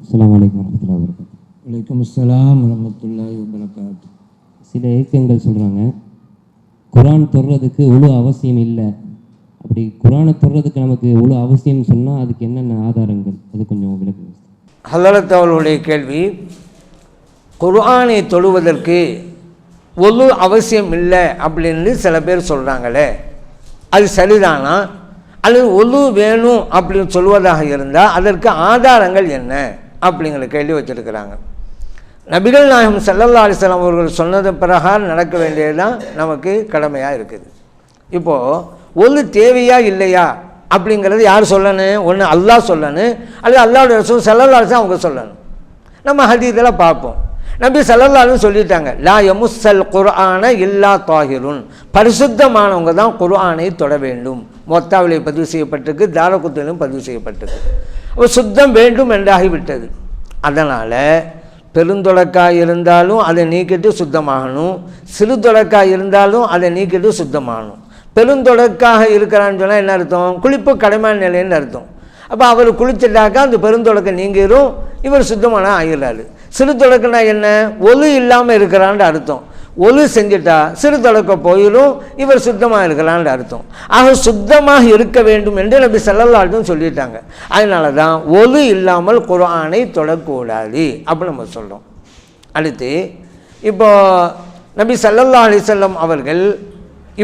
அஸ்ஸலாமு அலைக்கும் வரமத்துல்லாஹி வபரகாத்துஹு. வலைக்கம் அஸ்ஸலாம் வரமத்துல்லாஹி வபரகாத்து சில இயக்கங்கள் சொல்கிறாங்க குரான் தொடுறதுக்கு உழு அவசியம் இல்லை. அப்படி குரானை தொடுறதுக்கு நமக்கு உழு அவசியம் சொன்னால் அதுக்கு என்னென்ன ஆதாரங்கள்? அது கொஞ்சம் விளக்குங்க ஹலரத் அவர்களுடைய கேள்வி குர்ஆனை தொழுவதற்கு ஒழு அவசியம் இல்லை அப்படின்னு சில பேர் சொல்கிறாங்களே அது சரிதானா? அல்லது ஒழு வேணும் அப்படின்னு சொல்வதாக இருந்தால் அதற்கு ஆதாரங்கள் என்ன? அப்படிங்கிற கேள்வி வச்சுருக்கிறாங்க. நபிகள் நாயகம் ஸல்லல்லாஹு அலிஸ்லாம் அவர்கள் சொன்னது பிரகாரம் நடக்க வேண்டியதுதான் நமக்கு கடமையாக இருக்குது. இப்போது ஒன்று தேவையா இல்லையா? அப்படிங்கிறது யார் சொல்லணும்? ஒன்று அல்லாஹ் சொல்லணும். அல்லது அல்லாவுடைய ரசூல் செல்லல்லா அலைஹி அவங்க சொல்லணும். நம்ம ஹதீத்தில் பார்ப்போம். நபி ஸல்லல்லாஹு சொல்லிட்டாங்க லா எமுசல் குர்ஆன இல்லா தாஹிருன். பரிசுத்தமானவங்க தான் குர்ஆனை தொட வேண்டும். மொத்தாவிலே பதிவு செய்யப்பட்டிருக்கு தாரகுத்திலும் பதிவு செய்யப்பட்டிருக்கு. ஒரு சுத்தம் வேண்டும் என்றாகிவிட்டது. அதனால் பெருந்தொடக்காய் இருந்தாலும் அதை நீக்கிட்டு சுத்தமாகணும். சிறு தொடக்காய் இருந்தாலும் அதை நீக்கிட்டு சுத்தமாகணும். பெருந்தொடக்காக இருக்கிறான்னு சொன்னால் என்ன அர்த்தம்? குளிப்பு கடமையான நிலைன்னு அர்த்தம். அப்போ அவர் குளிச்சிட்டாக்கா அந்த பெருந்தொடக்க நீங்கிடும் இவர் சுத்தமான ஆகிறாரு சிறு தொடக்கம்னா என்ன? ஒலு இல்லாமல் இருக்கிறான்னு அர்த்தம். ஒலு செஞ்சுட்டா சிறு தொடக்க போயிடும் இவர் சுத்தமாக இருக்கலான்னு அர்த்தம். ஆக சுத்தமாக இருக்க வேண்டும் என்று நபி செல்லல்லாட்டும் சொல்லிட்டாங்க. அதனால தான் ஒலு இல்லாமல் குர்ஆனை தொடக்கூடாது அப்படி நம்ம சொல்கிறோம் அடுத்து இப்போ நபி சல்லல்லா அலிசல்லம் அவர்கள்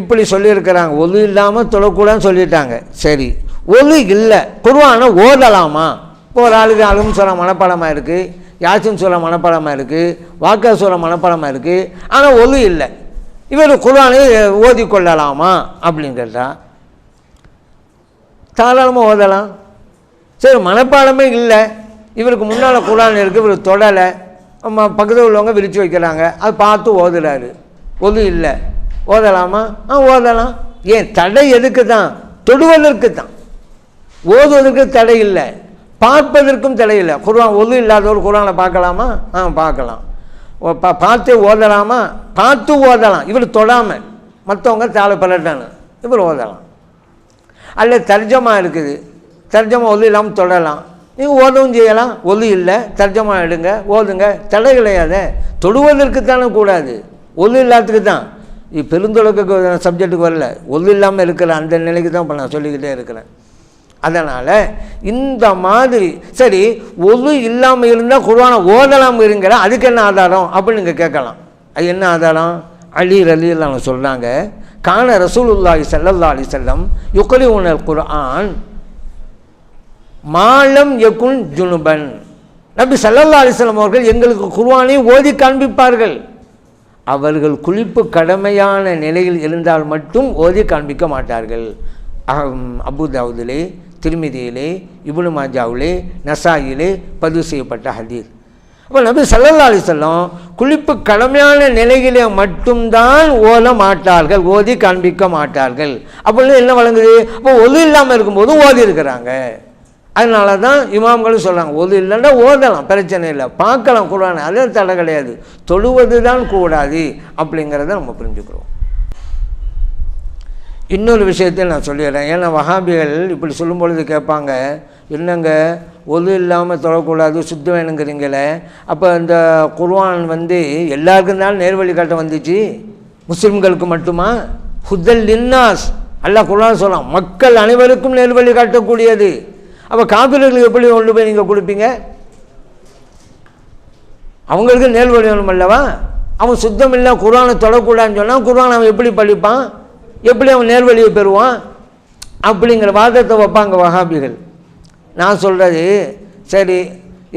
இப்படி சொல்லியிருக்கிறாங்க. ஒலு இல்லாமல் தொடக்கூடாதுன்னு சொல்லிட்டாங்க. சரி ஒலு இல்லை குர்ஆனை ஓதலாமா? இப்போ ஒரு ஆளுக்கு அலும் சொல்ல மனப்பாடமாக இருக்குது யாசின் சொல்ல மனப்பாடமாக இருக்குது வாக்கா சொல்ல மனப்பாடமாக இருக்குது ஆனால் ஒலு இல்லை. இவர் குரானை ஓதி கொள்ளலாமா? அப்படின்னு கேட்டால் தாராளமாக ஓதலாம். சரி மனப்பாடமே இல்லை. இவருக்கு முன்னால் குரான் இருக்குது இவர் தொடலை. பக்கத்தில் உள்ளவங்க விரித்து வைக்கிறாங்க. அது பார்த்து ஓதுறாரு. ஒது இல்லை. ஓதலாமா? ஆ ஓதலாம். ஏன் தடை எதுக்கு தான் தொடுவதற்கு தான் ஓதுவதற்கு தடை இல்லை. பார்ப்பதற்கும் தடை குரான் குர்ஆன் ஒது இல்லாதவர் குரானை பார்க்கலாமா? ஆ பார்க்கலாம். பா பார்த்து ஓதலாமா? பார்த்து ஓதலாம். இவர் தொடாமல் மற்றவங்க தாழ பலட்டானு இவர் ஓதலாம். அல்ல தர்ஜமா இருக்குது. தர்ஜமா ஒது இல்லாமல் தொடலாம். நீங்கள் ஓதவும் செய்யலாம். ஒது இல்லை. தர்ஜமா எடுங்க. ஓதுங்க. தடை கிடையாத. தொடுவதற்கு தானே கூடாது. ஒது இல்லாததுக்கு தான். இது பெருந்தொடக்க சப்ஜெக்ட்டுக்கு வரல. ஒது இல்லாமல் இருக்கிற அந்த நிலைக்கு தான் இப்போ நான் சொல்லிக்கிட்டே இருக்கிறேன். அதனால் இந்த மாதிரி சரி ஒது இல்லாமல் இருந்தால் குர்ஆனை ஓதலாம் இருங்கிற அதுக்கு என்ன ஆதாரம் அப்படின்னு நீங்கள் கேட்கலாம். அது என்ன ஆதாரம்? அலி ரலியல்லாஹு சொல்கிறாங்க காண ரசூலுல்லாஹி சல்லல்லா அலி செல்லம் யுக்கலி உணர் குர்ஆன் மாலம் யகுன் ஜுனுபன். நபி சல்லல்லா அலைஹி அவர்கள் எங்களுக்கு குர்வானை ஓதி காண்பிப்பார்கள். அவர்கள் குளிப்பு கடமையான நிலையில் இருந்தால் மட்டும் ஓதி காண்பிக்க மாட்டார்கள். அபு தாவூதிலே திருமிதியிலே இப்னு மாஜாவிலே நசாயிலே பதிவு செய்யப்பட்ட ஹதீர் அப்போ நபி ஸல்லல்லாஹு அலைஹி குளிப்பு கடமையான நிலையிலே மட்டும்தான் ஓத மாட்டார்கள் ஓதி காண்பிக்க மாட்டார்கள். அப்படின்னு என்ன வழங்குது? அப்போ ஒது இல்லாமல் இருக்கும்போதும் ஓதி இருக்கிறாங்க. அதனால தான் இமாம்களும் சொல்கிறாங்க ஒது இல்லைன்னா ஓதலாம் பிரச்சனை இல்லை பார்க்கலாம் குரான் அதே தடை கிடையாது. தொழுவது தான் கூடாது அப்படிங்கிறத நம்ம புரிஞ்சுக்கிறோம். இன்னொரு விஷயத்தையும் நான் சொல்லிடுறேன். ஏன்னா வகாபிகள் இப்படி சொல்லும் பொழுது கேட்பாங்க என்னங்க? ஒது இல்லாமல் தொழக்கூடாது சுத்தம் வேணுங்கிறீங்களே. அப்போ இந்த குர்வான் வந்து எல்லாருக்கும் தான் நேர்வழி காட்ட வந்துச்சு? முஸ்லீம்களுக்கு மட்டுமா? ஹுதல் லின்னாஸ். அல்லா குர்ஆன் சொல்லலாம் மக்கள் அனைவருக்கும் நேர்வழி காட்டக்கூடியது. அப்போ காபிர்களுக்கு எப்படி கொண்டு போய் நீங்கள் கொடுப்பீங்க? அவங்களுக்கு நேர்வழி வேணும் அல்லவா அவன் சுத்தம் இல்லை குர்வானை தொடக்கூடாதுன்னு சொன்னால் குர்ஆன் அவன் எப்படி படிப்பான்? எப்படி அவன் நேர்வழியை பெறுவான்? அப்படிங்கிற வாதத்தை வைப்பாங்க வகாபிகள் நான் சொல்கிறது சரி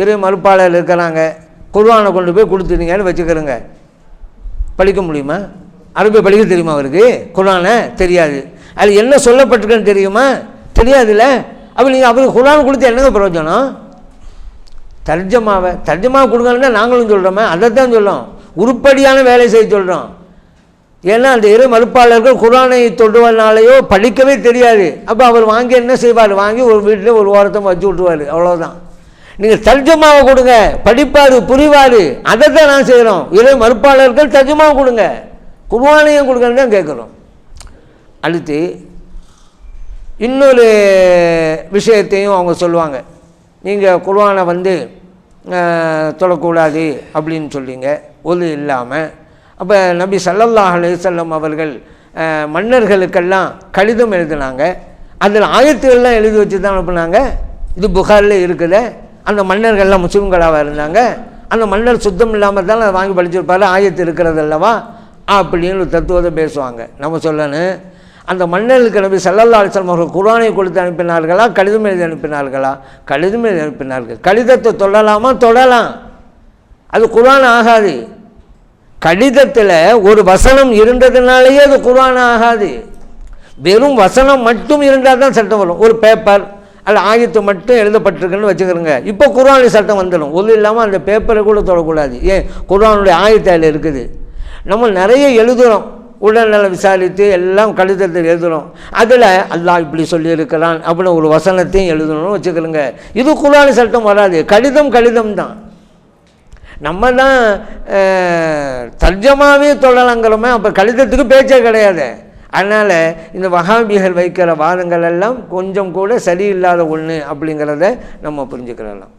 இரு மறுப்பாளர் இருக்கிறாங்க குர்ஆனை கொண்டு போய் கொடுத்துட்டீங்கன்னு வச்சுக்கிறேங்க. படிக்க முடியுமா? அரபி படிக்க தெரியுமா அவருக்கு? குரானை தெரியாது. அது என்ன சொல்லப்பட்டிருக்குன்னு தெரியுமா? தெரியாதுல்ல. அப்போ நீங்கள் அவருக்கு குரான் கொடுத்து என்னங்க பிரயோஜனம்? தர்ஜமாவை தர்ஜமாவை கொடுங்கன்னா நாங்களும் சொல்கிறோமே அதை தான் சொல்கிறோம் உருப்படியான வேலை செய்ய சொல்கிறோம் ஏன்னா அந்த இரு மறுப்பாளர்கள் குரானை தொடுவதனாலேயோ படிக்கவே தெரியாது. அப்போ அவர் வாங்கி என்ன செய்வார்? வாங்கி ஒரு வீட்டில் ஒரு ஓரத்தை வச்சு விட்ருவார் அவ்வளோதான் நீங்கள் தர்ஜமாவை கொடுங்க. படிப்பார் புரிவார். அதை தான் நான் செய்கிறோம் இரு மறுப்பாளர்கள் தர்ஜமாவை கொடுங்க. குர்வானையும் கொடுங்கன்னு தான் கேட்குறோம். அடுத்து இன்னொரு விஷயத்தையும் அவங்க சொல்லுவாங்க. நீங்கள் குர்வானை வந்து தொடக்கூடாது அப்படின்னு சொல்லிங்க ஒது இல்லாமல் அப்போ நபி சல்லல்லாஹ் அலைஹி அவர்கள் மன்னர்களுக்கெல்லாம் கடிதம் எழுதினாங்க. அதில் ஆயத்துகள்லாம் எழுதி வச்சு தான் அனுப்புனாங்க இது புகாரில் இருக்குது. அந்த மன்னர்கள்லாம் முஸ்லீம்களாக இருந்தாங்க. அந்த மன்னர் சுத்தம் இல்லாமல் தான் அதை வாங்கி படிச்சிருப்பார் ஆயத்து இருக்கிறது அல்லவா? அப்படின்னு தத்துவத்தை பேசுவாங்க. நம்ம சொல்லணும் அந்த மன்னர்களுக்கு நபி சல்லல்லா அலைஹி அவர்கள் குரானை கொடுத்து அனுப்பினார்களா? கடிதம் எழுதி அனுப்பினார்களா? கடிதம் எழுதி அனுப்பினார்கள். கடிதத்தை தொழலாமா தொடலாம். அது குரான் ஆகாது. கடிதத்தில் ஒரு வசனம் இருந்ததுனாலேயே அது குர்ஆன் ஆகாது. வெறும் வசனம் மட்டும் இருந்தால் தான் சட்டம் வரும். ஒரு பேப்பர் அல்ல ஆயத்து மட்டும் எழுதப்பட்டிருக்குன்னு வச்சுக்கிறோங்க இப்போ குர்ஆனில் சட்டம் வந்துடும். ஒன்றும் இல்லாமல் அந்த பேப்பரை கூட தொடக்கூடாது. ஏன்? குர்ஆனுடைய ஆயத்து இருக்குது. நம்ம நிறைய எழுதுகிறோம் உடல்நலம் விசாரித்து எல்லாம் கடிதத்தில் எழுதுகிறோம் அதில் அல்லாஹ் இப்படி சொல்லியிருக்கிறான் அப்படின்னு ஒரு வசனத்தையும் எழுதணும்னு வச்சுக்கிறோங்க இது குர்ஆனி சட்டம் வராது. கடிதம் கடிதம் தான் நம்ம தான் தர்ஜமாவே தொழலாங்கிறோமே அப்போ கழுதத்துக்கு பேச்சே கிடையாது. அதனால் இந்த வகாபிகள் வைக்கிற வாதங்கள் எல்லாம் கொஞ்சம் கூட சரியில்லாத ஒன்று அப்படிங்கிறத நம்ம புரிஞ்சுக்கிறலாம்.